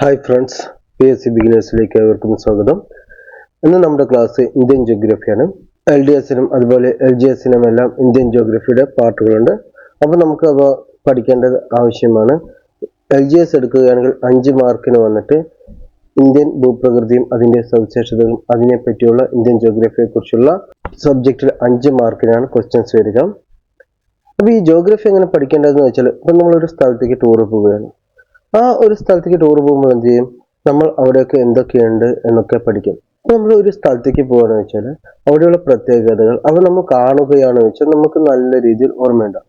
Hi friends P S C ബിഗിനേഴ്സിലേക്ക് ഏവർക്കും സ്വാഗതം. ഇന്ന് നമ്മുടെ ക്ലാസ് ഇന്ത്യൻ ജോഗ്രഫിയാണ് എൽ ഡി എസിനും അതുപോലെ എൽ ജി എസിനും എല്ലാം ഇന്ത്യൻ ജോഗ്രഫിയുടെ പാർട്ടുകളുണ്ട് അപ്പോൾ നമുക്ക് അവ പഠിക്കേണ്ടത് ആവശ്യമാണ്. എൽ ജി എസ് എടുക്കുകയാണെങ്കിൽ അഞ്ച് മാർക്കിന് വന്നിട്ട് ഇന്ത്യൻ ഭൂപ്രകൃതിയും അതിന്റെ സവിശേഷതകളും അതിനെ പറ്റിയുള്ള ഇന്ത്യൻ ജോഗ്രഫിയെ കുറിച്ചുള്ള സബ്ജക്റ്റിൽ അഞ്ച് മാർക്കിനാണ് ക്വസ്റ്റ്യൻസ് വരിക. അപ്പോൾ ഈ ജോഗ്രഫി എങ്ങനെ പഠിക്കേണ്ടതെന്ന് വെച്ചാൽ ഇപ്പം നമ്മളൊരു സ്ഥലത്തേക്ക് ടൂർ പോവുകയാണ്. ആ ഒരു സ്ഥലത്തേക്ക് ടൂർ പോകുമ്പോൾ എന്ത് ചെയ്യും? നമ്മൾ അവിടെയൊക്കെ എന്തൊക്കെയുണ്ട് എന്നൊക്കെ പഠിക്കും. അപ്പോൾ നമ്മൾ ഒരു സ്ഥലത്തേക്ക് പോകാന്ന് വെച്ചാൽ അവിടെയുള്ള പ്രത്യേകതകൾ അവ നമ്മൾ കാണുകയാണ് വെച്ചാൽ നമുക്ക് നല്ല രീതിയിൽ ഓർമ്മയുണ്ടാവും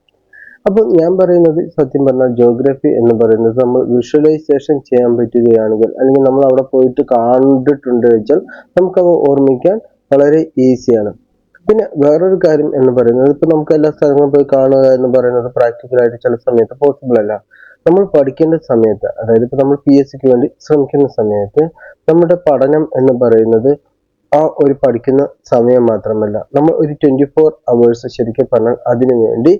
അപ്പോൾ ഞാൻ പറയുന്നത് സത്യം പറഞ്ഞാൽ ജോഗ്രഫി എന്ന് പറയുന്നത് നമ്മൾ വിഷ്വലൈസേഷൻ ചെയ്യാൻ പറ്റുകയാണെങ്കിൽ അല്ലെങ്കിൽ നമ്മൾ അവിടെ പോയിട്ട് കണ്ടിട്ടുണ്ട് വെച്ചാൽ നമുക്കത് ഓർമ്മിക്കാൻ വളരെ ഈസിയാണ് പിന്നെ വേറൊരു കാര്യം എന്ന് പറയുന്നത് ഇപ്പൊ നമുക്ക് എല്ലാ സ്ഥലങ്ങളും പോയി കാണുക എന്ന് പറയുന്നത് പ്രാക്ടിക്കലായിട്ട് ചില സമയത്ത് പോസിബിൾ അല്ല. നമ്മൾ പഠിക്കേണ്ട സമയത്ത് അതായത് ഇപ്പൊ നമ്മൾ പി എസ് സിക്ക് വേണ്ടി ശ്രമിക്കുന്ന സമയത്ത് നമ്മുടെ പഠനം എന്ന് പറയുന്നത് ആ ഒരു പഠിക്കുന്ന സമയം മാത്രമല്ല. നമ്മൾ ഒരു ട്വന്റി ഫോർ അവേഴ്സ് ശരിക്കും പറഞ്ഞാൽ അതിനു വേണ്ടി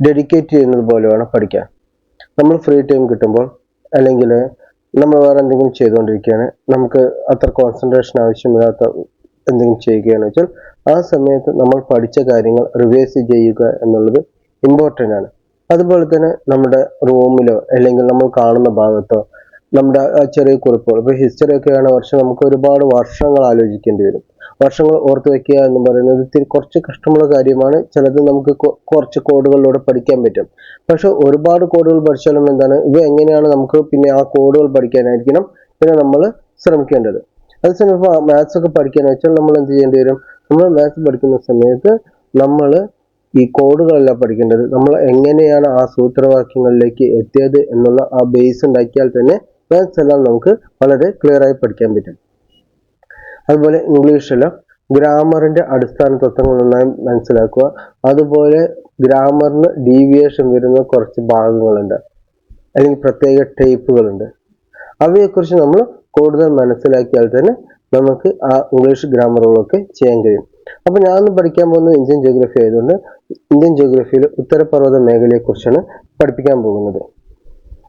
ഡെഡിക്കേറ്റ് ചെയ്യുന്നത് പോലെ വേണം പഠിക്കാൻ. നമ്മൾ ഫ്രീ ടൈം കിട്ടുമ്പോൾ അല്ലെങ്കിൽ നമ്മൾ വേറെ എന്തെങ്കിലും ചെയ്തുകൊണ്ടിരിക്കുകയാണ് നമുക്ക് അത്ര കോൺസെൻട്രേഷൻ ആവശ്യമില്ലാത്ത എന്തെങ്കിലും ചെയ്യുകയാണെന്ന് വെച്ചാൽ ആ സമയത്ത് നമ്മൾ പഠിച്ച കാര്യങ്ങൾ റിവേഴ്സ് ചെയ്യുക എന്നുള്ളത് ഇമ്പോർട്ടന്റ് ആണ്. അതുപോലെ തന്നെ നമ്മുടെ റൂമിലോ അല്ലെങ്കിൽ നമ്മൾ കാണുന്ന ഭാഗത്തോ നമ്മുടെ ചെറിയ കുറിപ്പുകൾ. ഇപ്പോൾ ഹിസ്റ്ററി ഒക്കെ ആണ് വർഷം നമുക്ക് ഒരുപാട് വർഷങ്ങൾ ആലോചിക്കേണ്ടി വരും. വർഷങ്ങൾ ഓർത്ത് വെക്കുക എന്ന് പറയുന്നത് ഇത്തിരി കുറച്ച് കഷ്ടമുള്ള കാര്യമാണ്. ചിലത് നമുക്ക് കുറച്ച് കോഡുകളിലൂടെ പഠിക്കാൻ പറ്റും. പക്ഷെ ഒരുപാട് കോഡുകൾ പഠിച്ചാലും എന്താണ് ഇവ എങ്ങനെയാണ് നമുക്ക് പിന്നെ ആ കോഡുകൾ പഠിക്കാനായിരിക്കണം. പിന്നെ നമ്മൾ ശ്രമിക്കേണ്ടത്. അതേസമയം ഇപ്പോൾ മാത്സ് ഒക്കെ പഠിക്കാന്ന് വെച്ചാൽ നമ്മൾ എന്ത് ചെയ്യേണ്ടി വരും? നമ്മൾ മാത്സ് പഠിക്കുന്ന സമയത്ത് നമ്മൾ ഈ കോഡുകളല്ല പഠിക്കേണ്ടത് നമ്മൾ എങ്ങനെയാണ് ആ സൂത്രവാക്യങ്ങളിലേക്ക് എത്തിയത് എന്നുള്ള ആ ബേസ് ഉണ്ടാക്കിയാൽ തന്നെ മാത്സ് എല്ലാം നമുക്ക് വളരെ ക്ലിയർ ആയി പഠിക്കാൻ പറ്റും. അതുപോലെ ഇംഗ്ലീഷിൽ ഗ്രാമറിന്റെ അടിസ്ഥാന തത്വങ്ങൾ നന്നായി മനസ്സിലാക്കുക. അതുപോലെ ഗ്രാമറിന് ഡീവിയേഷൻ വരുന്ന കുറച്ച് ഭാഗങ്ങളുണ്ട്. അല്ലെങ്കിൽ പ്രത്യേക ടൈപ്പുകളുണ്ട് അവയെക്കുറിച്ച് നമ്മൾ കൂടുതൽ മനസ്സിലാക്കിയാൽ തന്നെ നമുക്ക് ആ ഇംഗ്ലീഷ് ഗ്രാമറുകളൊക്കെ ചെയ്യാൻ കഴിയും. അപ്പോൾ ഞാൻ പഠിക്കാൻ പോകുന്നത് ഇന്ത്യൻ ജോഗ്രഫി ആയതുകൊണ്ട് ഇന്ത്യൻ ജോഗ്രഫിയിൽ ഉത്തരപർവത മേഖലയെക്കുറിച്ചാണ് പഠിപ്പിക്കാൻ പോകുന്നത്.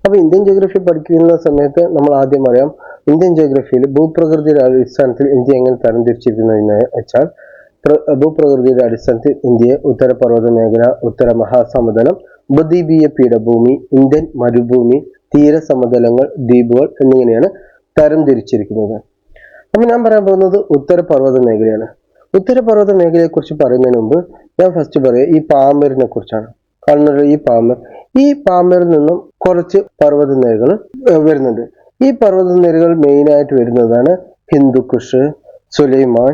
അപ്പോൾ ഇന്ത്യൻ ജോഗ്രഫി പഠിക്കുന്ന സമയത്ത് നമ്മൾ ആദ്യം അറിയാം ഇന്ത്യൻ ജോഗ്രഫിയിൽ ഭൂപ്രകൃതിയുടെ അടിസ്ഥാനത്തിൽ ഇന്ത്യ എങ്ങനെ തരംതിരിച്ചിരിക്കുന്നു എന്ന് വെച്ചാൽ ഭൂപ്രകൃതിയുടെ അടിസ്ഥാനത്തിൽ ഇന്ത്യയെ ഉത്തരപർവത മേഖല ഉത്തര മഹാസമുദ്രം ഉപദ്വീപീയ പീഠഭൂമി ഇന്ത്യൻ മരുഭൂമി തീരസമതലങ്ങൾ ദ്വീപുകൾ എന്നിങ്ങനെയാണ് തരംതിരിച്ചിരിക്കുന്നത്. അപ്പം ഞാൻ പറയാൻ പോകുന്നത് ഉത്തരപർവത മേഖലയാണ്. ഉത്തരപർവത മേഖലയെക്കുറിച്ച് പറയുന്നതിന് മുമ്പ് ഞാൻ ഫസ്റ്റ് പറയാം ഈ പാമ്പറിനെ കുറിച്ചാണ്. കണ്ണൂർ ഈ പാമ്പർ ഈ പാമ്പറിൽ നിന്നും കുറച്ച് പർവത നിരകൾ വരുന്നുണ്ട്. ഈ പർവത നിരകൾ മെയിൻ ആയിട്ട് വരുന്നതാണ് ഹിന്ദുക്കുഷ് സുലൈമാൻ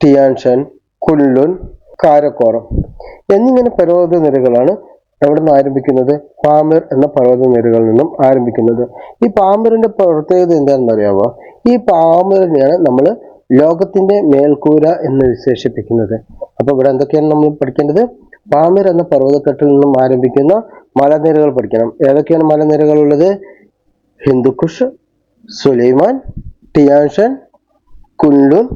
ടിയാൻഷൻ കുല്ലുൻ കാരക്കോറം. എന്നിങ്ങനെ പർവത നിരകളാണ് എവിടെ നിന്ന് ആരംഭിക്കുന്നത്. പാമർ എന്ന പർവത നിരകളിൽ നിന്നും ആരംഭിക്കുന്നത്. ഈ പാമറിന്റെ പ്രത്യേകത എന്താണെന്ന് അറിയാവോ ഈ പാമറിനെയാണ് നമ്മൾ ലോകത്തിന്റെ മേൽക്കൂര എന്ന് വിശേഷിപ്പിക്കുന്നത്. അപ്പൊ ഇവിടെ എന്തൊക്കെയാണ് നമ്മൾ പഠിക്കേണ്ടത്? പാമിർ എന്ന പർവതക്കെട്ടിൽ നിന്നും ആരംഭിക്കുന്ന മലനിരകൾ പഠിക്കണം. ഏതൊക്കെയാണ് മലനിരകൾ ഉള്ളത്? ഹിന്ദുക്കുഷ് സുലൈമാൻ ടിയാൻഷൻ കുൻലുൻ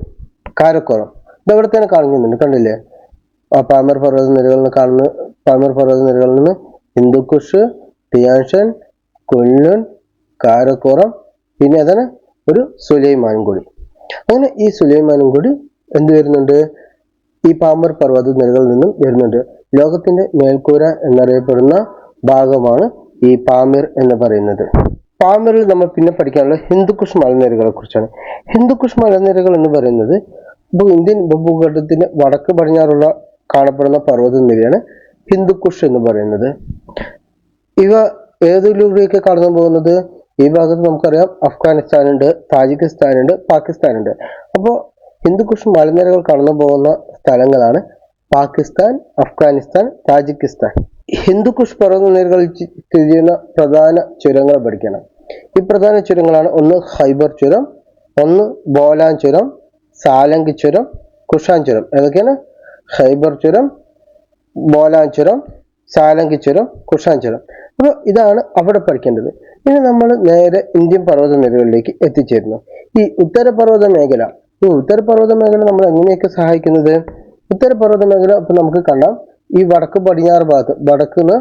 കാരക്കോറം. ഇതവിടെ തന്നെ കാണുന്നുണ്ട്. കണ്ടില്ലേ? ആ പാമർ പർവത നിരകളിൽ നിന്ന് കാണുന്ന പാമർ പർവത നിരകളിൽ നിന്ന് ഹിന്ദുക്കുഷ് ടിയാൻഷൻ കുൻലുൻ കാരക്കോറം പിന്നെ അതാണ് ഒരു സുലൈമാനും കൂടി. അങ്ങനെ ഈ സുലൈമാനും കൂടി എന്ത് വരുന്നുണ്ട്? ഈ പാമർ പർവത നിരകളിൽ നിന്നും വരുന്നുണ്ട്. ലോകത്തിന്റെ മേൽക്കൂര എന്നറിയപ്പെടുന്ന ഭാഗമാണ് ഈ പാമിർ എന്ന് പറയുന്നത്. പാമിറിൽ നമ്മൾ പിന്നെ പഠിക്കാനുള്ള ഹിന്ദുക്കുഷ് മലനിരകളെ കുറിച്ചാണ്. ഹിന്ദുക്കുഷ് മലനിരകൾ എന്ന് പറയുന്നത് ഇപ്പോൾ ഇന്ത്യൻ ഉപഭൂഖണ്ഡത്തിന്റെ വടക്ക് പടിഞ്ഞാറുള്ള കാണപ്പെടുന്ന പർവത നിരയാണ് ഹിന്ദുക്കുഷ് എന്ന് പറയുന്നത്. ഇവ ഏതിലൂടെയൊക്കെ കടന്നു പോകുന്നത് ഈ ഭാഗത്ത് നമുക്കറിയാം അഫ്ഗാനിസ്ഥാൻ ഉണ്ട് താജിക്കിസ്ഥാൻ ഉണ്ട് പാകിസ്ഥാൻ ഉണ്ട് അപ്പോൾ ഹിന്ദുക്കുഷ് മലനിരകൾ കടന്നു പോകുന്ന സ്ഥലങ്ങളാണ് പാകിസ്ഥാൻ അഫ്ഗാനിസ്ഥാൻ താജിക്കിസ്ഥാൻ. ഹിന്ദുക്കുഷ് പർവതനിരകളിൽ സ്ഥിതി ചെയ്യുന്ന പ്രധാന ചുരങ്ങൾ പഠിക്കണം. ഈ പ്രധാന ചുരങ്ങളാണ് ഒന്ന് ഹൈബർ ചുരം ഒന്ന് ബോലാൻ ചുരം സാലങ്കി ചുരം കുഷാൻ ചുരം. ഏതൊക്കെയാണ്? ഹൈബർ ചുരം ബോലാൻ ചുരം സാലങ്കി ചുരം കുഷാൻ ചുരം. അപ്പോൾ ഇതാണ് അവിടെ പഠിക്കേണ്ടത്. ഇനി നമ്മൾ നേരെ ഇന്ത്യൻ പർവത നിരകളിലേക്ക് എത്തിച്ചേരുന്നു. ഈ ഉത്തരപർവത മേഖല ഈ ഉത്തരപർവത മേഖല നമ്മൾ എങ്ങനെയൊക്കെ സഹായിക്കുന്നത്? ഉത്തരപർവത മേഖല ഇപ്പൊ നമുക്ക് കാണാം. ഈ വടക്ക് പടിഞ്ഞാറ് ഭാഗത്ത് വടക്ക് നിന്ന്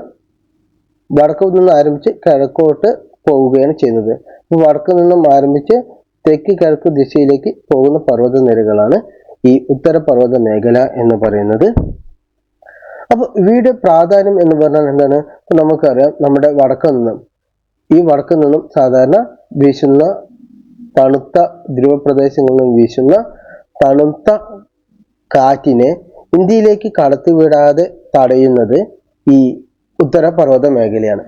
വടക്ക് നിന്ന് ആരംഭിച്ച് കിഴക്കോട്ട് പോവുകയാണ് ചെയ്യുന്നത്. അപ്പോൾ വടക്ക് നിന്നും ആരംഭിച്ച് തെക്ക് കിഴക്ക് ദിശയിലേക്ക് പോകുന്ന പർവത നിരകളാണ് ഈ ഉത്തരപർവത മേഖല എന്ന് പറയുന്നത്. അപ്പോൾ ഇവയുടെ പ്രാധാന്യം എന്ന് പറഞ്ഞാൽ എന്താണ്? നമുക്കറിയാം നമ്മുടെ വടക്ക് നിന്നും ഈ വടക്ക് നിന്നും സാധാരണ വീശുന്ന തണുത്ത ധ്രുവപ്രദേശങ്ങളിൽ നിന്നും വീശുന്ന തണുത്ത കാറ്റിനെ ഇന്ത്യയിലേക്ക് കടത്തിവിടാതെ തടയുന്നത് ഈ ഉത്തരപർവത മേഖലയാണ്.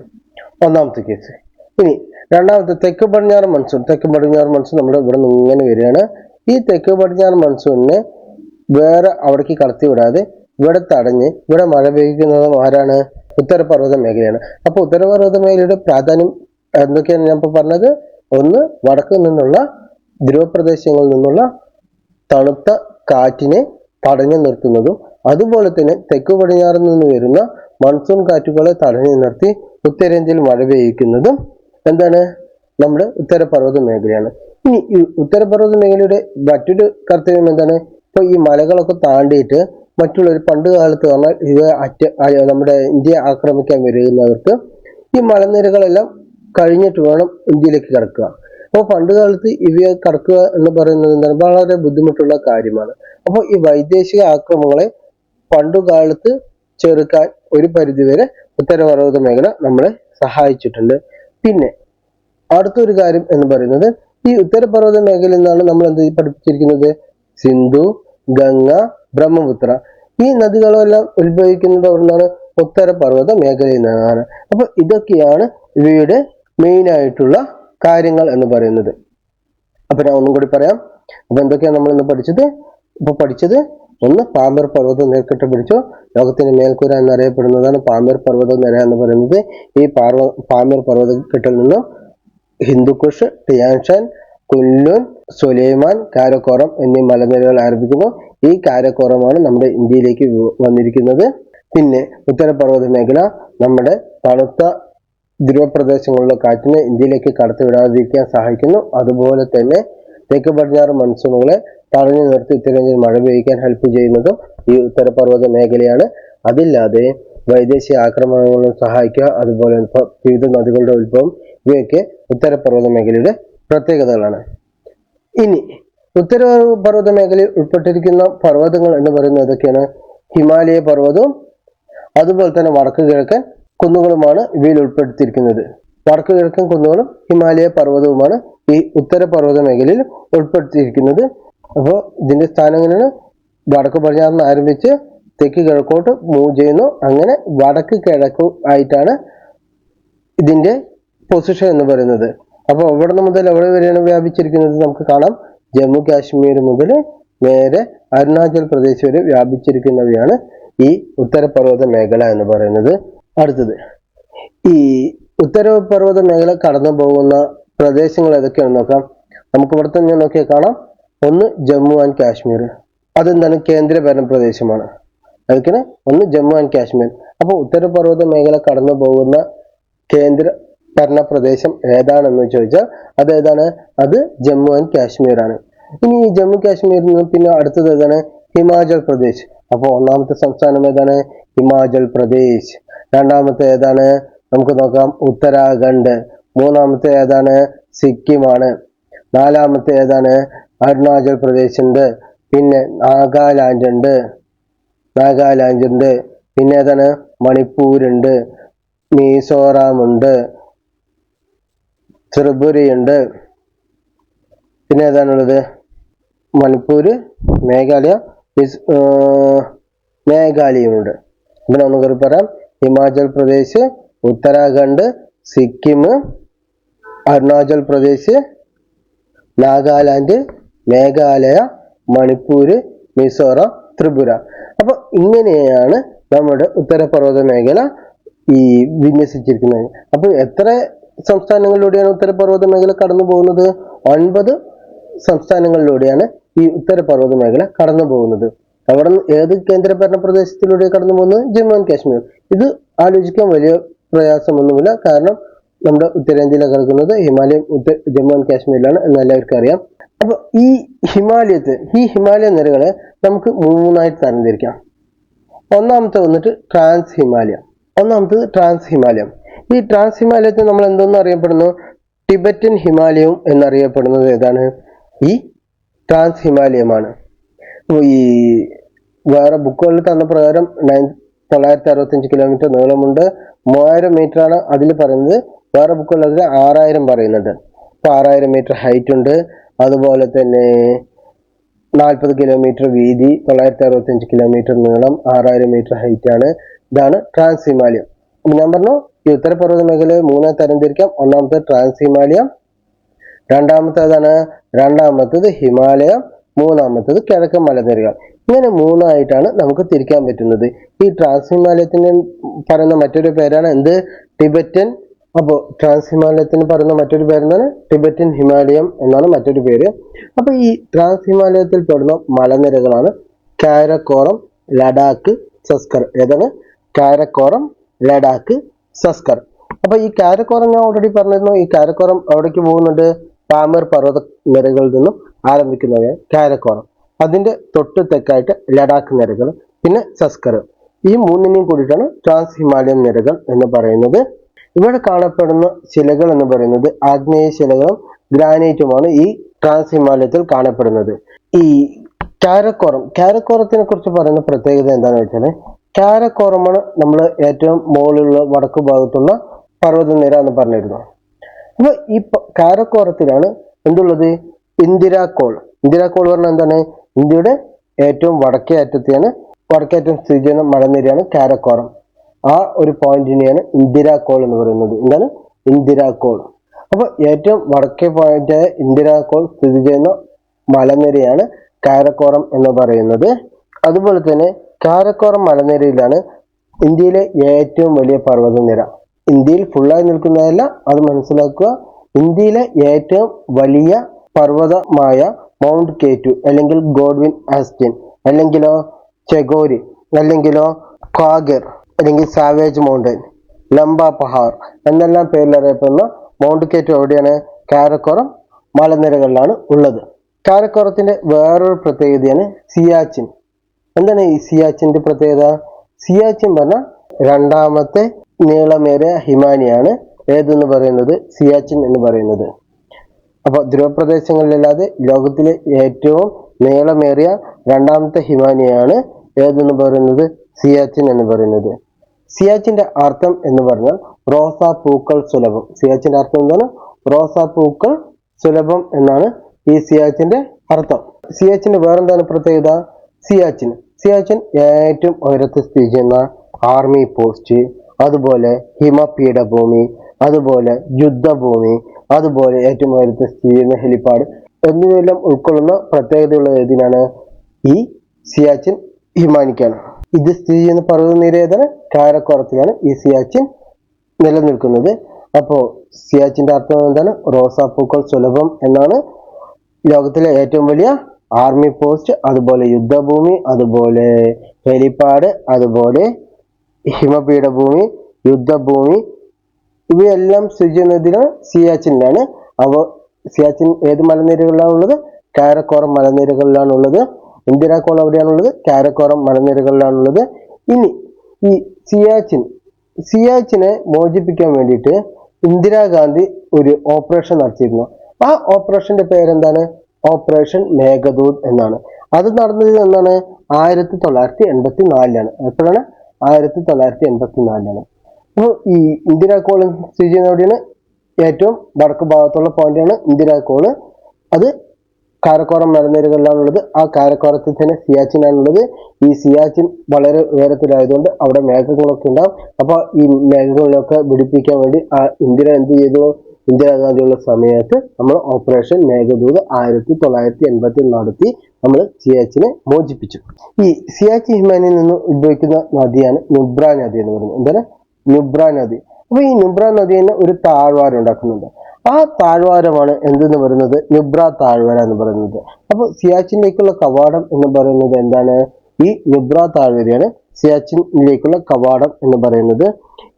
ഒന്നാമത്തെ കേസ്. ഇനി രണ്ടാമത്തെ തെക്ക് പടിഞ്ഞാറ് മൺസൂൺ തെക്ക് പടിഞ്ഞാറ് മൺസൂൺ നമ്മുടെ ഇവിടെ നിന്ന് ഇങ്ങനെ വരികയാണ്. ഈ തെക്ക് പടിഞ്ഞാറ് മൺസൂണിനെ വേറെ അവിടേക്ക് കടത്തിവിടാതെ ഇവിടെ തടഞ്ഞ് ഇവിടെ മഴ പെയ്യുന്നതും ആരാണ്? ഉത്തരപർവത മേഖലയാണ്. അപ്പോൾ ഉത്തരപർവത മേഖലയുടെ പ്രാധാന്യം എന്തൊക്കെയാണ് ഞാൻ ഇപ്പോൾ പറഞ്ഞത്. ഒന്ന് വടക്ക് നിന്നുള്ള ധ്രുവപ്രദേശങ്ങളിൽ നിന്നുള്ള തണുത്ത കാറ്റിനെ തടഞ്ഞു നിർത്തുന്നതും അതുപോലെ തന്നെ തെക്ക് പടിഞ്ഞാറിൽ നിന്ന് വരുന്ന മൺസൂൺ കാറ്റുകളെ തടഞ്ഞു നിർത്തി ഉത്തരേന്ത്യയിൽ മഴ പെയ്യിക്കുന്നതും എന്താണ്? നമ്മുടെ ഉത്തരപർവത മേഖലയാണ്. ഇനി ഈ ഉത്തരപർവത മേഖലയുടെ മറ്റൊരു കർത്തവ്യം എന്താണ്? ഇപ്പൊ ഈ മലകളൊക്കെ താണ്ടിയിട്ട് മറ്റുള്ളവർ പണ്ട് കാലത്ത് പറഞ്ഞാൽ ഇവ അറ്റ നമ്മുടെ ഇന്ത്യ ആക്രമിക്കാൻ വരുന്നവർക്ക് ഈ മലനിരകളെല്ലാം കഴിഞ്ഞിട്ട് വേണം ഇന്ത്യയിലേക്ക് കടക്കുക. അപ്പോൾ പണ്ട് കാലത്ത് ഇവയെ കടക്കുക എന്ന് പറയുന്നത് എന്താണ്? വളരെ ബുദ്ധിമുട്ടുള്ള കാര്യമാണ്. അപ്പോൾ ഈ വൈദേശിക ആക്രമങ്ങളെ പണ്ടുകാലത്ത് ചെറുക്കാൻ ഒരു പരിധിവരെ ഉത്തരപർവത മേഖല നമ്മളെ സഹായിച്ചിട്ടുണ്ട്. പിന്നെ അടുത്തൊരു കാര്യം എന്ന് പറയുന്നത് ഈ ഉത്തരപർവത മേഖലയിൽ നിന്നാണ് നമ്മൾ എന്ത് പഠിപ്പിച്ചിരിക്കുന്നത്? സിന്ധു ഗംഗ ബ്രഹ്മപുത്ര. ഈ നദികളെല്ലാം ഉത്ഭവിക്കുന്നത് എവിടുന്നാണ് ഉത്തരപർവത മേഖലയിൽ നിന്നാണ്. അപ്പൊ ഇതൊക്കെയാണ് ഇവയുടെ മെയിൻ ആയിട്ടുള്ള കാര്യങ്ങൾ എന്ന് പറയുന്നത്. അപ്പൊ ഞാൻ ഒന്നും കൂടി പറയാം. അപ്പൊ എന്തൊക്കെയാണ് നമ്മൾ ഇന്ന് പഠിച്ചത്? ഇപ്പൊ പഠിച്ചത് ഒന്ന് പാമ്പർ പർവത നിരക്കെട്ട് പിടിച്ചു. ലോകത്തിന്റെ മേൽക്കൂര എന്നറിയപ്പെടുന്നതാണ് പാമ്പർ പർവത നിര എന്ന് പറയുന്നത്. ഈ പാർവ പാമ്പർ പർവതക്കെട്ടിൽ നിന്നും ഹിന്ദുക്കുഷ് ടിയാൻഷാൻ കുല്ലുൻ സുലൈമാൻ കാരക്കോറം എന്നീ മലനിരകൾ ആരംഭിക്കുന്നു ഈ കാരക്കോറമാണ് നമ്മുടെ ഇന്ത്യയിലേക്ക് വന്നിരിക്കുന്നത്. പിന്നെ ഉത്തരപർവത മേഖല നമ്മുടെ തണുത്ത ധ്രുവപ്രദേശങ്ങളിലെ കാറ്റിനെ ഇന്ത്യയിലേക്ക് കടത്തിവിടാതിരിക്കാൻ സഹായിക്കുന്നു. അതുപോലെ തന്നെ തെക്ക് പടിഞ്ഞാറ് മൺസൂണുകളെ തടഞ്ഞു നിർത്തി ഉത്തരേന്ത്യയിൽ മഴ പെയ്യിക്കാൻ ഹെൽപ്പ് ചെയ്യുന്നതും ഈ ഉത്തരപർവത മേഖലയാണ്. അതില്ലാതെ വൈദേശിക ആക്രമണങ്ങളും സഹായിക്കുക അതുപോലെ വിവിധ നദികളുടെ ഉത്ഭവം ഇവയൊക്കെ ഉത്തരപർവത മേഖലയുടെ പ്രത്യേകതകളാണ്. ഇനി ഉത്തര പർവത മേഖലയിൽ ഉൾപ്പെട്ടിരിക്കുന്ന പർവതങ്ങൾ എന്ന് പറയുന്നത് ഏതൊക്കെയാണ്? ഹിമാലയ പർവതവും അതുപോലെ തന്നെ വടക്ക് കിഴക്കൻ കുന്നുകളുമാണ് ഇവയിൽ ഉൾപ്പെടുത്തിയിരിക്കുന്നത്. വടക്കു കിഴക്കൻ കുന്നുകളും ഹിമാലയ പർവതവുമാണ് ഈ ഉത്തരപർവത മേഖലയിൽ ഉൾപ്പെടുത്തിയിരിക്കുന്നത്. അപ്പോൾ ഇതിന്റെ സ്ഥാനം എങ്ങനെയാണ്? വടക്ക് പടിഞ്ഞാറിന് ആരംഭിച്ച് തെക്ക് കിഴക്കോട്ട് മൂവ് ചെയ്യുന്നു. അങ്ങനെ വടക്ക് കിഴക്ക് ആയിട്ടാണ് ഇതിന്റെ പൊസിഷൻ എന്ന് പറയുന്നത്. അപ്പോൾ എവിടെ മുതൽ എവിടെ വരെയാണ് വ്യാപിച്ചിരിക്കുന്നത് നമുക്ക് കാണാം. ജമ്മു കാശ്മീർ മുതൽ നേരെ അരുണാചൽ പ്രദേശ് വരെ വ്യാപിച്ചിരിക്കുന്നവയാണ് ഈ ഉത്തരപർവത മേഖല എന്ന് പറയുന്നത്. അടുത്തത്. ഈ ഉത്തരപർവത മേഖല കടന്നു പോകുന്ന പ്രദേശങ്ങൾ ഏതൊക്കെയാണ് നോക്കാം. നമുക്ക് ഇവിടെ തന്നെ നോക്കിയാൽ കാണാം. ഒന്ന് ജമ്മു ആൻഡ് കാശ്മീർ. അതെന്താണ്? കേന്ദ്രഭരണ പ്രദേശമാണ്. അതൊക്കെയാണ്. ഒന്ന് ജമ്മു ആൻഡ് കാശ്മീർ. അപ്പോൾ ഉത്തരപർവത മേഖല കടന്നു പോകുന്ന കേന്ദ്ര ഭരണ പ്രദേശം ഏതാണെന്ന് ചോദിച്ചാൽ അത് ഏതാണ്? അത് ജമ്മു ആൻഡ് കാശ്മീർ ആണ് ഇനി ജമ്മു കാശ്മീരിൽ നിന്ന് പിന്നെ അടുത്തത് ഏതാണ്? ഹിമാചൽ പ്രദേശ്. അപ്പോൾ ഒന്നാമത്തെ സംസ്ഥാനം ഏതാണ്? ഹിമാചൽ പ്രദേശ്. രണ്ടാമത്തെ ഏതാണ്? നമുക്ക് നോക്കാം. ഉത്തരാഖണ്ഡ്. മൂന്നാമത്തെ ഏതാണ്? സിക്കിമാണ്. നാലാമത്തെ ഏതാണ്? അരുണാചൽ പ്രദേശ് ഉണ്ട് പിന്നെ നാഗാലാൻഡ് ഉണ്ട് നാഗാലാൻഡ് ഉണ്ട് പിന്നെ ഏതാണ്? മണിപ്പൂരുണ്ട്. മിസോറാം ഉണ്ട് ത്രിപുരയുണ്ട്. പിന്നെ ഏതാണുള്ളത്? മണിപ്പൂര് മേഘാലയ മേഘാലയമുണ്ട് പിന്നെ ഒന്നുകൂടി പറയാം. ഹിമാചൽ പ്രദേശ് ഉത്തരാഖണ്ഡ് സിക്കിം അരുണാചൽ പ്രദേശ് നാഗാലാൻഡ് മേഘാലയ മണിപ്പൂര് മിസോറാം ത്രിപുര. അപ്പൊ ഇങ്ങനെയാണ് നമ്മുടെ ഉത്തരപർവത മേഖല ഈ വിന്യസിച്ചിരിക്കുന്നത്. അപ്പൊ എത്ര സംസ്ഥാനങ്ങളിലൂടെയാണ് ഉത്തരപർവത മേഖല കടന്നു പോകുന്നത്? ഒൻപത് സംസ്ഥാനങ്ങളിലൂടെയാണ് ഈ ഉത്തരപർവത മേഖല കടന്നു പോകുന്നത്. അവിടെ ഏത് കേന്ദ്രഭരണ പ്രദേശത്തിലൂടെ കടന്നു പോകുന്നത്? ജമ്മു ആൻഡ് കാശ്മീർ. ഇത് ആലോചിക്കാൻ വലിയ പ്രയാസമൊന്നുമില്ല. കാരണം നമ്മുടെ ഉത്തരേന്ത്യയിലെ കിടക്കുന്നത് ഹിമാലയം ഉത്തര ജമ്മു ആൻഡ് കാശ്മീരിലാണ് എന്ന് എല്ലാവർക്കും അറിയാം. അപ്പൊ ഈ ഹിമാലയത്തെ ഈ ഹിമാലയ നിരകളെ നമുക്ക് മൂന്നായിട്ട് തരംതിരിക്കാം. ഒന്നാമത്തെ വന്നിട്ട് ട്രാൻസ് ഹിമാലയ ഒന്നാമത്തത് ട്രാൻസ് ഹിമാലയം ഈ ട്രാൻസ് ഹിമാലയത്തെ നമ്മൾ എന്തോന്ന് അറിയപ്പെടുന്നു? ടിബറ്റൻ ഹിമാലയം എന്നറിയപ്പെടുന്നത് ഏതാണ്? ഈ ട്രാൻസ് ഹിമാലയമാണ് ഈ വേറെ ബുക്കുകളിൽ തന്ന പ്രകാരം നയൻ തൊള്ളായിരത്തി അറുപത്തഞ്ച് കിലോമീറ്റർ നീളമുണ്ട്. മൂവായിരം മീറ്റർ ആണ് അതിൽ പറയുന്നത്. വേറെ ബുക്കുകളിൽ അതിൽ ആറായിരം പറയുന്നുണ്ട്. അപ്പൊ ആറായിരം മീറ്റർ ഹൈറ്റ് ഉണ്ട്. അതുപോലെ തന്നെ നാൽപ്പത് കിലോമീറ്റർ വീതി തൊള്ളായിരത്തി അറുപത്തഞ്ച് കിലോമീറ്റർ നീളം ആറായിരം മീറ്റർ ഹൈറ്റ് ആണ്. ഇതാണ് ട്രാൻസ് ഹിമാലയം ഞാൻ പറഞ്ഞു ഈ ഉത്തരപർവത മേഖലയെ മൂന്നായി തരംതിരിക്കാം ഒന്നാമത്തെ ട്രാൻസ് ഹിമാലയം രണ്ടാമത്തേതാണ് രണ്ടാമത്തത് ഹിമാലയം. മൂന്നാമത്തേത് കിഴക്കൻ മലനിരകൾ. ഇങ്ങനെ മൂന്നായിട്ടാണ് നമുക്ക് തിരിക്കാൻ പറ്റുന്നത്. ഈ ട്രാൻസ് ഹിമാലയത്തിന് പറയുന്ന മറ്റൊരു പേരാണ് എന്ത്? ടിബറ്റൻ. അപ്പോൾ ട്രാൻസ് ഹിമാലയത്തിന് പറയുന്ന മറ്റൊരു പേരെന്താണ് ടിബറ്റൻ ഹിമാലയം എന്നാണ് മറ്റൊരു പേര്. അപ്പോൾ ഈ ട്രാൻസ് ഹിമാലയത്തിൽ പെടുന്ന മലനിരകളാണ് കാരക്കോറം ലഡാക്ക് സസ്കർ. ഏതാണ്? കാരക്കോറം ലഡാക്ക് സസ്കർ. അപ്പൊ ഈ കാരക്കോറം ഞാൻ ഓൾറെഡി പറഞ്ഞിരുന്നു. ഈ കാരക്കോറം അവിടേക്ക് പോകുന്നുണ്ട്. പാമർ പർവത നിരകളിൽ നിന്നും. ആരംഭിക്കുന്നവയാണ് കാരക്കോറം. അതിന്റെ തൊട്ട് തെക്കായിട്ട് ലഡാക്ക് നിരകൾ പിന്നെ സസ്കർ. ഈ മൂന്നിനെയും കൂടിയിട്ടാണ് ട്രാൻസ് ഹിമാലയൻ നിരകൾ എന്ന് പറയുന്നത്. ഇവിടെ കാണപ്പെടുന്ന ശിലകൾ എന്ന് പറയുന്നത് ആഗ്നേയ ശിലകളും ഗ്രാനൈറ്റുമാണ് ഈ ട്രാൻസ് ഹിമാലയത്തിൽ കാണപ്പെടുന്നത്. ഈ കാരക്കോറം കാരക്കോറത്തിനെ കുറിച്ച് പറയുന്ന പ്രത്യേകത എന്താണെന്ന് വെച്ചാൽ കാരക്കോറമാണ് നമ്മൾ ഏറ്റവും മുകളിലുള്ള വടക്ക് ഭാഗത്തുള്ള പർവതനിര എന്ന് പറഞ്ഞിരുന്നു അപ്പൊ ഈ കാരക്കോറത്തിലാണ് എന്തുള്ളത്? ഇന്ദിരാക്കോൾ ഇന്ദിരാക്കോൾ പറഞ്ഞാൽ എന്താണ്? ഇന്ത്യയുടെ ഏറ്റവും വടക്കേ അറ്റത്തെയാണ് വടക്കേ അറ്റം സ്ഥിതി ചെയ്യുന്ന മലനിരയാണ് കാരക്കോറം. ആ ഒരു പോയിന്റിനെയാണ് ഇന്ദിരാക്കോൾ എന്ന് പറയുന്നത്. എന്താണ്? ഇന്ദിരാക്കോൾ അപ്പൊ ഏറ്റവും വടക്കേ പോയിന്റായ ഇന്ദിരാക്കോൾ സ്ഥിതി ചെയ്യുന്ന മലനിരയാണ് കാരക്കോറം എന്ന് പറയുന്നത്. അതുപോലെ തന്നെ കാരക്കോറം മലനിരയിലാണ് ഇന്ത്യയിലെ ഏറ്റവും വലിയ പർവതനിര. ഇന്ത്യയിൽ ഫുള്ളായി നിൽക്കുന്നതല്ല അത് മനസ്സിലാക്കുക. ഇന്ത്യയിലെ ഏറ്റവും വലിയ പർവതമായ മൗണ്ട് കേറ്റു അല്ലെങ്കിൽ ഗോഡ്വിൻ ആസ്റ്റിൻ അല്ലെങ്കിലോ ചെഗോരി അല്ലെങ്കിലോ കാഗർ അല്ലെങ്കിൽ സാവേജ് മൗണ്ടൻ ലംബ പഹാർ എന്നെല്ലാം പേരിൽ അറിയപ്പെടുന്ന മൗണ്ട് കേറ്റു എവിടെയാണ്? കാരക്കോറം മലനിരകളിലാണ് ഉള്ളത്. കാരക്കോറത്തിന്റെ വേറൊരു പ്രത്യേകതയാണ് സിയാച്ചിൻ. എന്താണ് ഈ സിയാച്ചിന്റെ പ്രത്യേകത? സിയാച്ചിൻ പറഞ്ഞാൽ രണ്ടാമത്തെ നീളമേറിയ ഹിമാനിയാണ്. ഏതെന്ന് പറയുന്നത്? സിയാച്ചിൻ എന്ന് പറയുന്നത്. അപ്പൊ ധ്രുവപ്രദേശങ്ങളിലല്ലാതെ ലോകത്തിലെ ഏറ്റവും നീളമേറിയ രണ്ടാമത്തെ ഹിമാനിയാണ് ഏതെന്ന് പറയുന്നത് സിയാച്ചിൻ എന്ന് പറയുന്നത്. സിയാച്ചിന്റെ അർത്ഥം എന്ന് പറഞ്ഞാൽ റോസാ പൂക്കൾ സുലഭം. സിയാച്ചിന്റെ അർത്ഥം എന്താണ്? റോസാ പൂക്കൾ സുലഭം എന്നാണ് ഈ സിയാച്ചിന്റെ അർത്ഥം. സിയാച്ചിന്റെ വേറെന്താണ് പ്രത്യേകത? സിയാച്ചിൻ. സിയാച്ചിൻ ഏറ്റവും ഉയരത്തിൽ സ്ഥിതി ചെയ്യുന്ന ആർമി പോസ്റ്റ് അതുപോലെ ഹിമപീഠഭൂമി അതുപോലെ യുദ്ധഭൂമി അതുപോലെ ഏറ്റവും ഉയരത്തിൽ സ്ഥിതി ചെയ്യുന്ന ഹെലിപ്പാഡ് എന്നിവയെല്ലാം ഉൾക്കൊള്ളുന്ന പ്രത്യേകതയുള്ള ഏതിനാണ്? ഈ സിയാച്ചിൻ ഹിമാനിക്കാണ്. ഇത് സ്ഥിതി ചെയ്യുന്ന പർവതനിര ഏതാണ് കാരക്കോറത്തിലാണ് ഈ സിയാച്ചിൻ നിലനിൽക്കുന്നത്. അപ്പോൾ സിയാച്ചിന്റെ അർത്ഥം എന്താണ്? റോസാപ്പൂക്കൾ സുലഭം എന്നാണ് ലോകത്തിലെ ഏറ്റവും വലിയ ആർമി പോസ്റ്റ് അതുപോലെ യുദ്ധഭൂമി അതുപോലെ ഹെലിപ്പാഡ് അതുപോലെ ഹിമപീഠഭൂമി യുദ്ധഭൂമി ഇവയെല്ലാം സ്ഥിതി ചെയ്യുന്നതിന് സിയാച്ചിനിലാണ്. അവ സിയാച്ചിൻ ഏത് മലനിരകളിലാണ് ഉള്ളത്? കാരക്കോറം മലനിരകളിലാണ് ഉള്ളത്. ഇന്ദിരാക്കോളം എവിടെയാണുള്ളത് കാരക്കോറം മലനിരകളിലാണ് ഉള്ളത്. ഇനി ഈ സിയാച്ചിൻ സിയാച്ചിനെ മോചിപ്പിക്കാൻ വേണ്ടിയിട്ട് ഇന്ദിരാഗാന്ധി ഒരു ഓപ്പറേഷൻ നടത്തിയിരുന്നു. ആ ഓപ്പറേഷന്റെ പേരെന്താണ്? ഓപ്പറേഷൻ മേഘദൂത് എന്നാണ്. അത് നടന്നത് എന്നാണ് ആയിരത്തി തൊള്ളായിരത്തി എൺപത്തി നാലിലാണ് എപ്പോഴാണ്? ആയിരത്തി തൊള്ളായിരത്തി എൺപത്തി നാലിലാണ് അപ്പോൾ ഈ ഇന്ദിരാക്കോൾ സ്ഥിതി ചെയ്യുന്ന എവിടെയാണ്? ഏറ്റവും വടക്ക് ഭാഗത്തുള്ള പോയിന്റാണ് ഇന്ദിരാക്കോൾ അത് കാരക്കോറം മലനിരകളിലാണുള്ളത്. ആ കാരക്കോറത്തിൽ തന്നെ സിയാച്ചിനാണുള്ളത്. ഈ സിയാച്ചിൻ വളരെ ഉയരത്തിലായതുകൊണ്ട് അവിടെ മേഘങ്ങളൊക്കെ ഉണ്ടാവും. അപ്പോൾ ഈ മേഘങ്ങളിലൊക്കെ പിടിപ്പിക്കാൻ വേണ്ടി ആ ഇന്ദിര എന്ത് ചെയ്തു? ഇന്ദിരാഗാന്ധിയുള്ള സമയത്ത് നമ്മൾ ഓപ്പറേഷൻ മേഘദൂത് ആയിരത്തി തൊള്ളായിരത്തി എൺപത്തിൽ നടത്തി നമ്മൾ സിയാച്ചിനെ മോചിപ്പിച്ചു. ഈ സിയാച്ചി ഹിമാനിൽ നിന്ന് ഉത്ഭവിക്കുന്ന നദിയാണ് നുബ്ര നദി എന്ന് പറയുന്നത്. എന്താണ്? നുബ്ര നദി. അപ്പൊ ഈ നുബ്ര നദി തന്നെ ഒരു താഴ്വാരം ഉണ്ടാക്കുന്നുണ്ട്. ആ താഴ്വാരമാണ് എന്തെന്ന് പറയുന്നത്? നുബ്ര താഴ്വര എന്ന് പറയുന്നത്. അപ്പൊ സിയാച്ചിനിലേക്കുള്ള കവാടം എന്ന് പറയുന്നത് എന്താണ്? ഈ നുബ്ര താഴ്വരയാണ് സിയാച്ചിനിലേക്കുള്ള കവാടം എന്ന് പറയുന്നത്.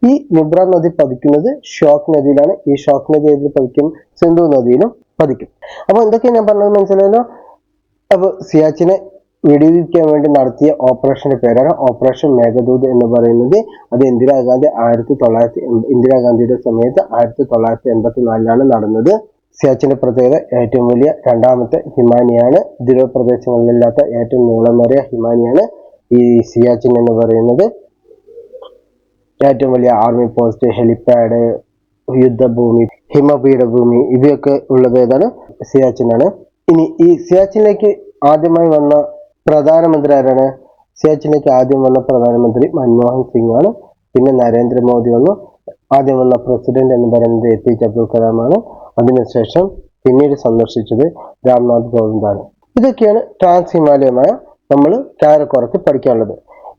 ഈ നുബ്ര നദി പതിക്കുന്നത് ഷോക്ക് നദിയിലാണ്. ഈ ഷോക്ക് നദി ഏതിൽ പതിക്കും? സിന്ധു നദിയിലും പതിക്കും. അപ്പൊ എന്തൊക്കെയാണ് ഞാൻ പറഞ്ഞത് മനസ്സിലായല്ലോ? അപ്പൊ സിയാച്ചിനെ വെടിവെക്കാൻ വേണ്ടി നടത്തിയ ഓപ്പറേഷന്റെ പേരാണ് ഓപ്പറേഷൻ മേഘദൂത് എന്ന് പറയുന്നത്. അത് ഇന്ദിരാഗാന്ധി ആയിരത്തി തൊള്ളായിരത്തി ഇന്ദിരാഗാന്ധിയുടെ സമയത്ത് ആയിരത്തി തൊള്ളായിരത്തി എൺപത്തി നാലിലാണ് നടന്നത്. സിയാച്ചിന്റെ പ്രത്യേകത ഏറ്റവും വലിയ രണ്ടാമത്തെ ഹിമാനിയാണ്. ധ്രുവ പ്രദേശങ്ങളിലില്ലാത്ത ഏറ്റവും നീളമേറിയ ഹിമാനിയാണ് ഈ സിയാച്ചിൻ എന്ന് പറയുന്നത്. ഏറ്റവും വലിയ ആർമി പോസ്റ്റ് ഹെലിപാഡ് യുദ്ധഭൂമി ഹിമപീഠഭൂമി ഇവയൊക്കെ ഉള്ളത് ഏതാണ്? സിയാച്ചിനാണ്. ഇനി ഈ സിയാച്ചിനിലേക്ക് ആദ്യമായി വന്ന പ്രധാനമന്ത്രി ആരാണ്? സിയാച്ചിനേക്ക് ആദ്യം വന്ന പ്രധാനമന്ത്രി മൻമോഹൻ സിംഗ് ആണ്. പിന്നെ നരേന്ദ്രമോദി വന്നു. ആദ്യം വന്ന പ്രസിഡന്റ് എന്ന് പറയുന്നത് എ പി ജെ അബ്ദുൽ കലാമാണ് അതിനുശേഷം പിന്നീട് സന്ദർശിച്ചത് രാംനാഥ് കോവിന്ദാണ് ഇതൊക്കെയാണ് ട്രാൻസ് ഹിമാലയമായ നമ്മൾ കാരക്കോറത്ത് പഠിക്കാനുള്ളത്.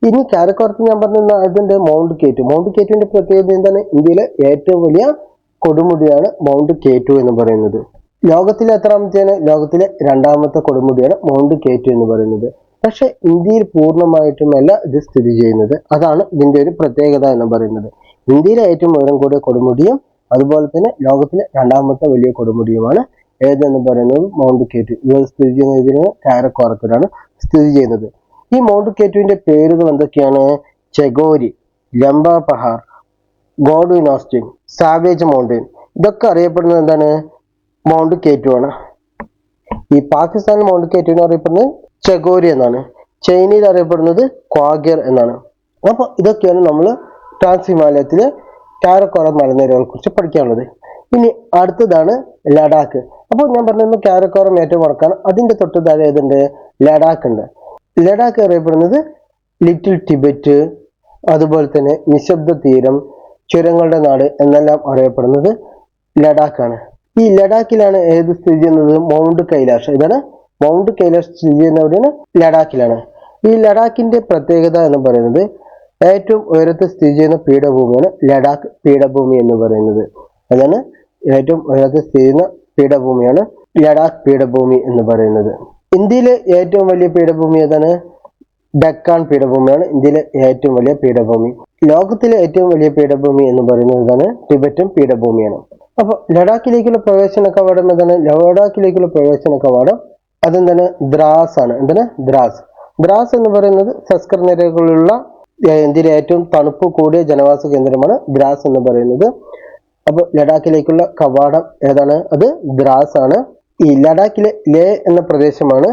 ഇനി കാരക്കോറത്ത് ഞാൻ പറഞ്ഞ അതിന്റെ മൗണ്ട് കേറ്റു മൗണ്ട് കേറ്റുവിന്റെ പ്രത്യേകത എന്താണ്? ഇന്ത്യയിലെ ഏറ്റവും വലിയ കൊടുമുടിയാണ് മൗണ്ട് കേറ്റു എന്ന് പറയുന്നത്. ലോകത്തിലെ എത്രാമത്തെയാണ് ലോകത്തിലെ രണ്ടാമത്തെ കൊടുമുടിയാണ് മൗണ്ട് കേറ്റു എന്ന് പറയുന്നത്. പക്ഷെ ഇന്ത്യയിൽ പൂർണമായിട്ടുമല്ല ഇത് സ്ഥിതി ചെയ്യുന്നത്. അതാണ് ഇതിന്റെ ഒരു പ്രത്യേകത എന്ന് പറയുന്നത്. ഇന്ത്യയിലെ ഏറ്റവും ഉയരം കൂടിയ കൊടുമുടിയും അതുപോലെ തന്നെ ലോകത്തിലെ രണ്ടാമത്തെ വലിയ കൊടുമുടിയുമാണ് ഏതെന്ന് പറയുന്നത്? മൗണ്ട് കേറ്റു ഇത് സ്ഥിതി ചെയ്യുന്നതിന് കാരക്കോറത്തിലാണ് സ്ഥിതി ചെയ്യുന്നത്. ഈ മൗണ്ട് കേറ്റുവിന്റെ പേരുകൾ എന്തൊക്കെയാണ്? Chogori Lamba Pahar Godwin Austen savage mountain. ഇതൊക്കെ അറിയപ്പെടുന്നത് എന്താണ്? മൗണ്ട് കേറ്റു ആണ്. ഈ പാകിസ്ഥാനിൽ മൗണ്ട് കേറ്റു എന്ന് അറിയപ്പെടുന്നത് ചെഗോരി എന്നാണ്. ചൈനയിൽ അറിയപ്പെടുന്നത് ക്വാഗിയർ എന്നാണ്. അപ്പോൾ ഇതൊക്കെയാണ് നമ്മൾ ട്രാൻസ് ഹിമാലയത്തിലെ കാരക്കോറ മലനിരകളെ കുറിച്ച് പഠിക്കാനുള്ളത്. ഇനി അടുത്തതാണ് ലഡാക്ക് അപ്പോൾ ഞാൻ പറഞ്ഞത് കാരക്കോറം ഏറ്റവും വടക്കാണ്. അതിന്റെ തൊട്ട് താഴെ ഏതുണ്ട്? ലഡാക്ക് ഉണ്ട്. ലഡാക്ക് അറിയപ്പെടുന്നത് ലിറ്റിൽ ടിബറ്റ് അതുപോലെ തന്നെ നിശബ്ദ തീരം ചുരങ്ങളുടെ നാട് എന്നെല്ലാം അറിയപ്പെടുന്നത് ലഡാക്കാണ് ഈ ലഡാക്കിലാണ് ഏത് സ്ഥിതി ചെയ്യുന്നത്? മൗണ്ട് കൈലാഷ്. ഇതാണ് മൗണ്ട് കൈലാഷ് സ്ഥിതി ചെയ്യുന്ന എവിടെയാണ് ലഡാക്കിലാണ്. ഈ ലഡാക്കിന്റെ പ്രത്യേകത എന്ന് പറയുന്നത് ഏറ്റവും ഉയരത്തിൽ സ്ഥിതി ചെയ്യുന്ന പീഠഭൂമിയാണ് ലഡാക്ക് പീഠഭൂമി എന്ന് പറയുന്നത്. അതാണ് ഏറ്റവും ഉയരത്തിൽ സ്ഥിതി ചെയ്യുന്ന പീഠഭൂമിയാണ് ലഡാക്ക് പീഠഭൂമി എന്ന് പറയുന്നത്. ഇന്ത്യയിലെ ഏറ്റവും വലിയ പീഠഭൂമി ഏതാണ്? ഡക്കാൻ പീഠഭൂമിയാണ് ഇന്ത്യയിലെ ഏറ്റവും വലിയ പീഠഭൂമി. ലോകത്തിലെ ഏറ്റവും വലിയ പീഠഭൂമി എന്ന് പറയുന്നത് ഇതാണ് ടിബറ്റൻ പീഠഭൂമിയാണ്. അപ്പൊ ലഡാക്കിലേക്കുള്ള പ്രവേശന കവാടം എന്താണ് ലഡാക്കിലേക്കുള്ള പ്രവേശന കവാടം അതെന്താണ് ദ്രാസ് ആണ്. എന്താണ് ദ്രാസ്. ദ്രാസ് എന്ന് പറയുന്നത് സസ്കർ നിരകളുള്ള ഇന്ത്യയിലെ ഏറ്റവും തണുപ്പ് കൂടിയ ജനവാസ കേന്ദ്രമാണ് ദ്രാസ് എന്ന് പറയുന്നത്. അപ്പോൾ ലഡാക്കിലേക്കുള്ള കവാടം ഏതാണ്? അത് ദ്രാസ് ആണ്. ഈ ലഡാക്കിലെ ലേ എന്ന പ്രദേശമാണ്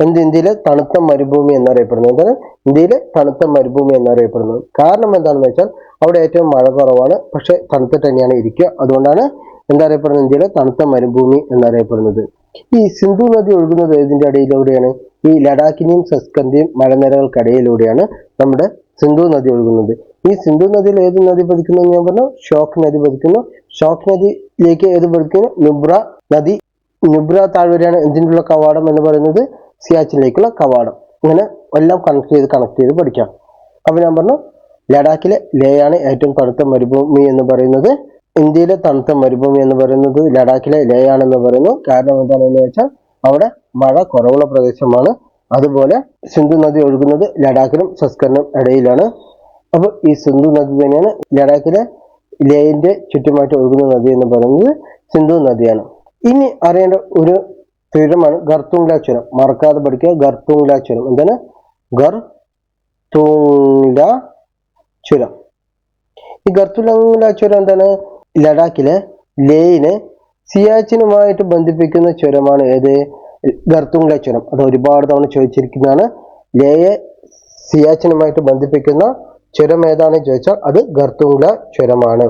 എന്ത് ഇന്ത്യയിലെ തണുത്ത മരുഭൂമി എന്നറിയപ്പെടുന്നത് എന്താണ് ഇന്ത്യയിലെ തണുത്ത മരുഭൂമി എന്നറിയപ്പെടുന്നത് കാരണം എന്താണെന്ന് വെച്ചാൽ അവിടെ ഏറ്റവും മഴ കുറവാണ്. പക്ഷെ തണുത്തിട്ട് തന്നെയാണ് ഇരിക്കുക. അതുകൊണ്ടാണ് എന്താ അറിയപ്പെടുന്നത്? ഇന്ത്യയിലെ തണുത്ത മരുഭൂമി എന്നറിയപ്പെടുന്നത്. ഈ സിന്ധു നദി ഒഴുകുന്നത് ഏതിന്റെ അടിയിലൂടെയാണ്? ഈ ലഡാക്കിനെയും സസ്കറിന്റെയും മലനിരകൾക്കിടയിലൂടെയാണ് നമ്മുടെ സിന്ധു നദി ഒഴുകുന്നത്. ഈ സിന്ധു നദിയിൽ ഏത് നദി പതിക്കുന്നു ഞാൻ പറഞ്ഞു? ഷോക്ക് നദി പതിക്കുന്നു. ഷോക്ക് നദിയിലേക്ക് ഏത് പതിക്കുന്നു? നുബ്ര നദി. നുബ്ര താഴ്വരയാണ്. എന്തിനുള്ള കവാടം എന്ന് പറയുന്നത്? സിയാച്ചിലേക്കുള്ള കവാടം. ഇങ്ങനെ എല്ലാം കണക്ട് ചെയ്ത് കണക്ട് ചെയ്ത് പഠിക്കാം. അപ്പൊ ഞാൻ പറഞ്ഞു ലഡാക്കിലെ ലേയാണ് ഏറ്റവും തണുത്ത മരുഭൂമി എന്ന് പറയുന്നത്. ഇന്ത്യയിലെ തണുത്ത മരുഭൂമി എന്ന് പറയുന്നത് ലഡാക്കിലെ ലേയാണെന്ന് പറയുന്നു. കാരണം എന്താണെന്ന് വെച്ചാൽ അവിടെ മഴ കുറവുള്ള പ്രദേശമാണ്. അതുപോലെ സിന്ധു നദി ഒഴുകുന്നത് ലഡാക്കിനും സസ്കറിനും ഇടയിലാണ്. അപ്പോൾ ഈ സിന്ധു നദി തന്നെയാണ് ലഡാക്കിലെ ലേയിന്റെ ചുറ്റുമായിട്ട് ഒഴുകുന്ന നദി എന്ന് പറയുന്നത് സിന്ധു നദിയാണ്. ഇനി അറിയേണ്ട ഒരു ചുരമാണ് ഗർത്തുങ്ല മറക്കാതെ പഠിക്കുക. ഗർത്തുങ്ല എന്താണ്? ഗർ ചുരം ഈ ഗർത്തുങ്ല ചുരം എന്താണ്? ലഡാക്കിലെ ലേയിനെ സിയാച്ചിനുമായിട്ട് ബന്ധിപ്പിക്കുന്ന ചുരമാണ് ഏത്? ഗർത്തുങ്ല ചുരം അത് ഒരുപാട് തവണ ചോദിച്ചിരിക്കുന്നതാണ്. ലേയെ സിയാച്ചിനുമായിട്ട് ബന്ധിപ്പിക്കുന്ന ചുരം ഏതാണെന്ന് ചോദിച്ചാൽ അത് ഗർത്തുങ്ല ചുരമാണ്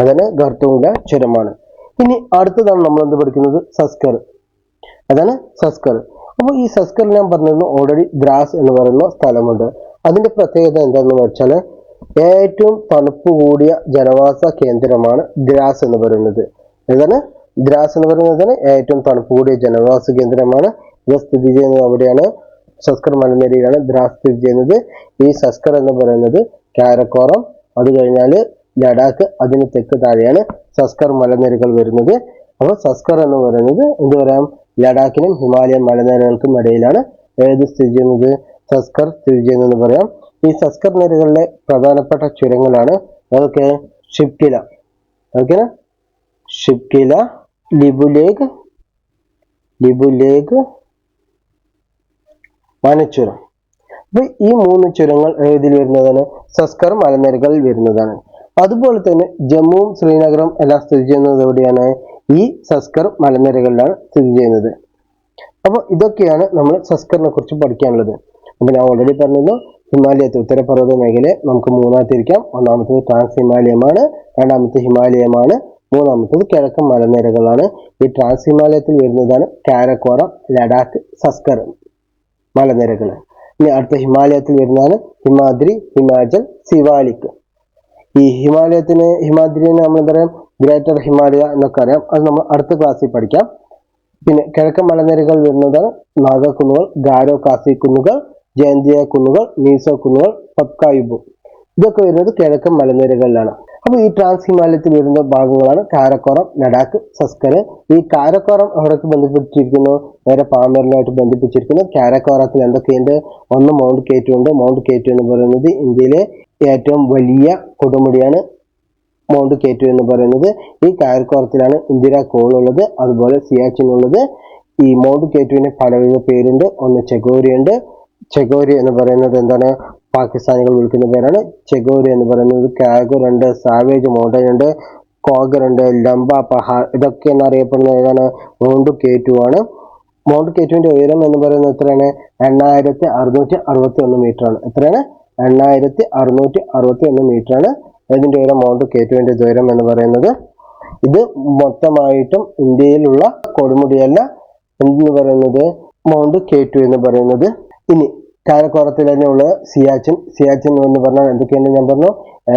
അതാണ് ഗർത്തുങ്ല ചുരമാണ് ഇനി അടുത്തതാണ് നമ്മൾ എന്ത് പഠിക്കുന്നത്? സസ്കർ. അതാണ് സസ്കർ അപ്പോൾ ഈ സസ്കർ ഞാൻ പറഞ്ഞിരുന്നു ഓൾറെഡി ദ്രാസ് എന്ന് പറയുന്ന സ്ഥലമുണ്ട്. അതിന്റെ പ്രത്യേകത എന്താണെന്ന് വെച്ചാൽ ഏറ്റവും തണുപ്പ് കൂടിയ ജനവാസ കേന്ദ്രമാണ് ദ്രാസ് എന്ന് പറയുന്നത്. ഏതാണ് ദ്രാസ് എന്ന് പറയുന്നത് ഏറ്റവും തണുപ്പ് കൂടിയ ജനവാസ കേന്ദ്രമാണ്. ഇത് സ്ഥിതി ചെയ്യുന്നത് അവിടെയാണ്. സസ്കർ മലനിരയിലാണ് ദ്രാസ് സ്ഥിതി ചെയ്യുന്നത്. ഈ സസ്കർ എന്ന് പറയുന്നത് കാരക്കോറം. അത് കഴിഞ്ഞാൽ ലഡാക്ക്. അതിന് തെക്ക് താഴെയാണ് സസ്കർ മലനിരകൾ വരുന്നത്. അപ്പോൾ സസ്കർ എന്ന് പറയുന്നത് എന്ത് പറയാം? ലഡാക്കിനും ഹിമാലയൻ മലനിരകൾക്കും ഇടയിലാണ് ഏത് സ്ഥിതി ചെയ്യുന്നത്? സസ്കർ സ്ഥിതി ചെയ്യുന്നതെന്ന് പറയാം. ഈ സസ്കർ നിരകളിലെ പ്രധാനപ്പെട്ട ചുരങ്ങളാണ്. അതൊക്കെ ഷിപ്കില. ഓക്കെ ഷിപ്കില ലിബുലേഗ് ലിബുലേഗ് വനച്ചുരം അപ്പൊ ഈ മൂന്ന് ചുരങ്ങൾ ഏതിൽ വരുന്നതാണ്? സസ്കർ മലനിരകളിൽ വരുന്നതാണ്. അതുപോലെ തന്നെ ജമ്മുവും ശ്രീനഗറും എല്ലാം സ്ഥിതി ചെയ്യുന്നത് എവിടെയാണ്? ഈ സസ്കർ മലനിരകളിലാണ് സ്ഥിതി ചെയ്യുന്നത്. അപ്പോൾ ഇതൊക്കെയാണ് നമ്മൾ സസ്കറിനെ കുറിച്ച് പഠിക്കാനുള്ളത്. അപ്പൊ ഞാൻ ഓൾറെഡി പറഞ്ഞിരുന്നു ഹിമാലയത്തെ ഉത്തരപർവത മേഖലയെ നമുക്ക് മൂന്നായി തിരിക്കാം. ഒന്നാമത്തത് ട്രാൻസ് ഹിമാലയമാണ് രണ്ടാമത്തെ ഹിമാലയമാണ് മൂന്നാമത്തത് കിഴക്കൻ മലനിരകളാണ്. ഈ ട്രാൻസ് ഹിമാലയത്തിൽ വരുന്നതാണ് കാരക്കോറം ലഡാക്ക് സസ്കർ മലനിരകൾ. ഇനി അടുത്ത ഹിമാലയത്തിൽ വരുന്നതാണ് ഹിമാദ്രി ഹിമാചൽ സിവാലിക് ഈ ഹിമാലയത്തിന് ഹിമാദ്രിനെ നമ്മൾ എന്താ ഗ്രേറ്റർ ഹിമാലയ എന്നൊക്കെ അറിയാം. അത് നമ്മൾ അടുത്ത ക്ലാസ്സിൽ പഠിക്കാം. പിന്നെ കിഴക്കൻ മലനിരകൾ വരുന്നത് നാഗക്കുന്നുകൾ ഗാരോ കാസി കുന്നുകൾ ജയന്തിയ കുന്നുകൾ മീസോ കുന്നുകൾ പക്കായുബു ഇതൊക്കെ വരുന്നത് കിഴക്കൻ മലനിരകളിലാണ്. അപ്പൊ ഈ ട്രാൻസ് ഹിമാലയത്തിൽ വരുന്ന ഭാഗങ്ങളാണ് കാരക്കോറം ലഡാക്ക് സസ്കർ ഈ കാരക്കോറം അവിടേക്ക് ബന്ധിപ്പിച്ചിരിക്കുന്നു നേരെ പാമ്പറിനായിട്ട് ബന്ധിപ്പിച്ചിരിക്കുന്നു. കാരക്കോറത്തിൽ എന്തൊക്കെയുണ്ട്? ഒന്ന് മൗണ്ട് കേറ്റു ഉണ്ട്. മൗണ്ട് കേറ്റു എന്ന് പറയുന്നത് ഇന്ത്യയിലെ ഏറ്റവും വലിയ കൊടുമുടിയാണ്. മൗണ്ട് കേറ്റു എന്ന് പറയുന്നത് ഈ കാരക്കോറത്തിലാണ് ഇന്ദിര കോൾ ഉള്ളത്. അതുപോലെ സിയാച്ചിൻ ഉള്ളത്. ഈ മൗണ്ട് കേറ്റുവിന് പലവിധ പേരുണ്ട്. ഒന്ന് ചെഗോരി ഉണ്ട്. ചെഗോരി എന്ന് പറയുന്നത് എന്താണ്? പാകിസ്ഥാനികൾ വിളിക്കുന്ന പേരാണ്. ചെഗോരി എന്ന് പറയുന്നത് കാഗർ ഉണ്ട് സാവേജ് മൗണ്ടൻ ഉണ്ട് കോഗർ ഉണ്ട് ലംബ പഹാർ ഇതൊക്കെ എന്നറിയപ്പെടുന്ന ഏതാണ്? മൗണ്ട് കേറ്റു ആണ്. മൗണ്ട് കേറ്റുവിന്റെ ഉയരം എന്ന് പറയുന്നത് എത്രയാണ്? എണ്ണായിരത്തി അറുന്നൂറ്റി അറുപത്തി ഒന്ന് മീറ്റർ ആണ്. എത്രയാണ്? എണ്ണായിരത്തി അറുന്നൂറ്റി അറുപത്തി ഒന്ന് മീറ്റർ ആണ്. ഇതിന്റെ ഉയരം മൗണ്ട് കേറ്റുവിന്റെ ദൂരം എന്ന് പറയുന്നത്. ഇത് മൊത്തമായിട്ടും ഇന്ത്യയിലുള്ള കൊടുമുടിയല്ല എന്ന് പറയുന്നത് മൗണ്ട് കെ ടു എന്ന് പറയുന്നത്. ഇനി കാരക്കോറത്തിൽ തന്നെ ഉള്ളത് സിയാച്ചിൻ സിയാച്ചിൻ എന്ന് പറഞ്ഞാൽ എന്തൊക്കെയാണ് ഞാൻ പറഞ്ഞു.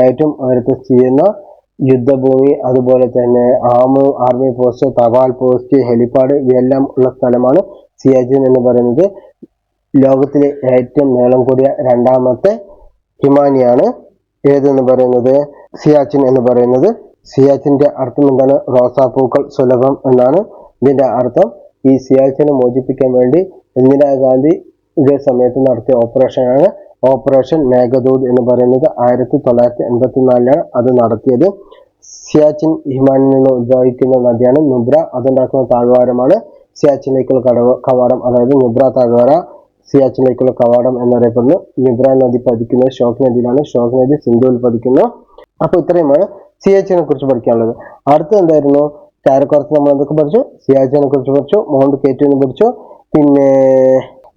ഏറ്റവും ഉയരത്ത് ചെയ്യുന്ന യുദ്ധഭൂമി അതുപോലെ തന്നെ ആമു ആർമി പോസ്റ്റ് തപാൽ പോസ്റ്റ് ഹെലിപ്പാഡ് ഇവയെല്ലാം ഉള്ള സ്ഥലമാണ് സിയാച്ചിൻ എന്ന് പറയുന്നത്. ലോകത്തിലെ ഏറ്റവും നീളം കൂടിയ രണ്ടാമത്തെ ഹിമാനിയാണ്. ഏതെന്ന് പറയുന്നത്? സിയാച്ചിൻ എന്ന് പറയുന്നത്. സിയാച്ചിന്റെ അർത്ഥം എന്താണ്? റോസാപ്പൂക്കൾ സുലഭം എന്നാണ്. ഇതിന്റെ അർത്ഥം ഈ സിയാച്ചിനെ മോചിപ്പിക്കാൻ വേണ്ടി ഇന്ദിരാഗാന്ധി ഇതേ സമയത്ത് നടത്തിയ ഓപ്പറേഷനാണ് ഓപ്പറേഷൻ മേഘദൂത് എന്ന് പറയുന്നത് ആയിരത്തി തൊള്ളായിരത്തി എൺപത്തി നാലിലാണ് അത് നടത്തിയത്. സിയാച്ചിൻ ഹിമാനിൽ നിന്ന് ഉത്ഭവിക്കുന്ന നദിയാണ് നുബ്ര. അതുണ്ടാക്കുന്ന താഴ്വാരമാണ് സിയാച്ചിലേക്കുള്ള കടവ കവാടം അതായത് നുബ്ര താഴ്വാര. സിയാച്ചിലേക്കുള്ള കവാടം എന്നറിയപ്പെടുന്നു നിബ്ര നദി പതിക്കുന്നത് ഷോക്ക് നദിയിലാണ് ഷോക്ക് നദി സിന്ധുവിൽ പതിക്കുന്നു അപ്പൊ ഇത്രയുമാണ് സിയാച്ചിനെ കുറിച്ച് പഠിക്കാനുള്ളത്. അടുത്തത് എന്തായിരുന്നു? കാരക്കുറത്ത് നമ്മൾ എന്തൊക്കെ പഠിച്ചു? സിയാച്ചിനെ കുറിച്ച് പഠിച്ചു മൗണ്ട് കേറ്റുവിനെ പഠിച്ചു പിന്നെ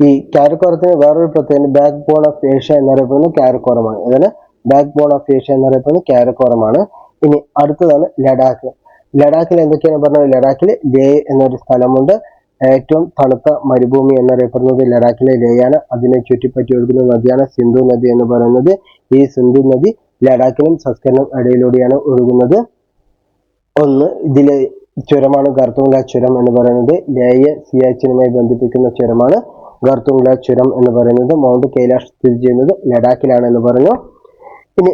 ഈ കാരക്കോറത്തിന് വേറൊരു പ്രത്യേകത ബാക്ക് ബോൺ ഓഫ് ഏഷ്യ എന്നറിയപ്പെടുന്നത് കാരക്കോറമാണ്. അതായത് ബാക്ക് ബോൺ ഓഫ് ഏഷ്യ എന്നറിയപ്പെടുന്നത് കാരക്കോറമാണ്. ഇനി അടുത്തതാണ് ലഡാക്ക്. ലഡാക്കിൽ എന്തൊക്കെയാണ് പറഞ്ഞത്? ലഡാക്കിൽ ലേ എന്നൊരു സ്ഥലമുണ്ട്. ഏറ്റവും തണുത്ത മരുഭൂമി എന്നറിയപ്പെടുന്നത് ലഡാക്കിലെ ലേയാണ് അതിനെ ചുറ്റിപ്പറ്റി ഒഴുകുന്ന നദിയാണ് സിന്ധു നദി എന്ന് പറയുന്നത്. ഈ സിന്ധു നദി ലഡാക്കിലും സസ്കറിനും ഇടയിലൂടെയാണ് ഒഴുകുന്നത്. ഒന്ന് ഇതിലെ ചുരമാണ് ഗർത്തുങ്ല ചുരം എന്ന് പറയുന്നത്. ലേയെ സിയാച്ചിനുമായി ബന്ധിപ്പിക്കുന്ന ചുരമാണ് ഗർത്തുങ്ല ചുരം എന്ന് പറയുന്നത്. മൗണ്ട് കൈലാഷ് സ്ഥിതി ചെയ്യുന്നത് ലഡാക്കിലാണ് എന്ന് പറഞ്ഞു. ഇനി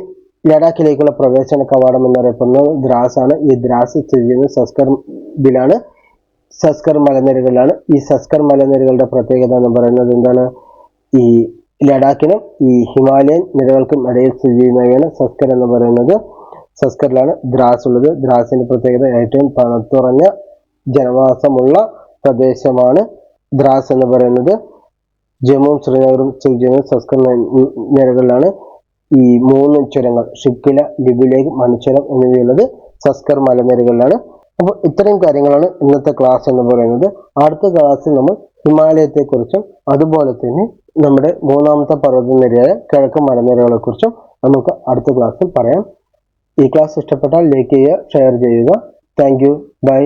ലഡാക്കിലേക്കുള്ള പ്രവേശന കവാടം എന്നറിയപ്പെടുന്നത് ദ്രാസ് ആണ് ഈ ദ്രാസ് സ്ഥിതി ചെയ്യുന്നത് സസ്കർ ഇതിലാണ് സസ്കർ മലനിരകളിലാണ്. ഈ സസ്കർ മലനിരകളുടെ പ്രത്യേകത എന്ന് പറയുന്നത് എന്താണ്? ഈ ലഡാക്കിനും ഈ ഹിമാലയൻ നിരകൾക്കും ഇടയിൽ സ്ഥിതി ചെയ്യുന്നവയാണ് സസ്കർ എന്ന് പറയുന്നത്. സസ്കറിലാണ് ദ്രാസ് ഉള്ളത്. ദ്രാസിന്റെ പ്രത്യേകത ഏറ്റവും പണത്തുറഞ്ഞ ജനവാസമുള്ള പ്രദേശമാണ് ദ്രാസ് എന്ന് പറയുന്നത്. ജമ്മുവും ശ്രീനഗറും സ്ഥിതി ചെയ്യുന്ന സസ്കർ നിരകളിലാണ് ഈ മൂന്ന് ചുരങ്ങൾ. ഷിക്കില ലിബുലേക്ക് മണിച്ചുരം എന്നിവയുള്ളത് സസ്കർ മലനിരകളിലാണ്. അപ്പോൾ ഇത്രയും കാര്യങ്ങളാണ് ഇന്നത്തെ ക്ലാസ് എന്ന് പറയുന്നത്. അടുത്ത ക്ലാസ്സിൽ നമ്മൾ ഹിമാലയത്തെക്കുറിച്ചും അതുപോലെ തന്നെ നമ്മുടെ മൂന്നാമത്തെ പർവതനിരയായ കിഴക്കൻ മലനിരകളെ കുറിച്ചും നമുക്ക് അടുത്ത ക്ലാസ്സിൽ പറയാം. ഈ ക്ലാസ് ഇഷ്ടപ്പെട്ടാൽ ലൈക്ക് ചെയ്യുക ഷെയർ ചെയ്യുക. Thank you by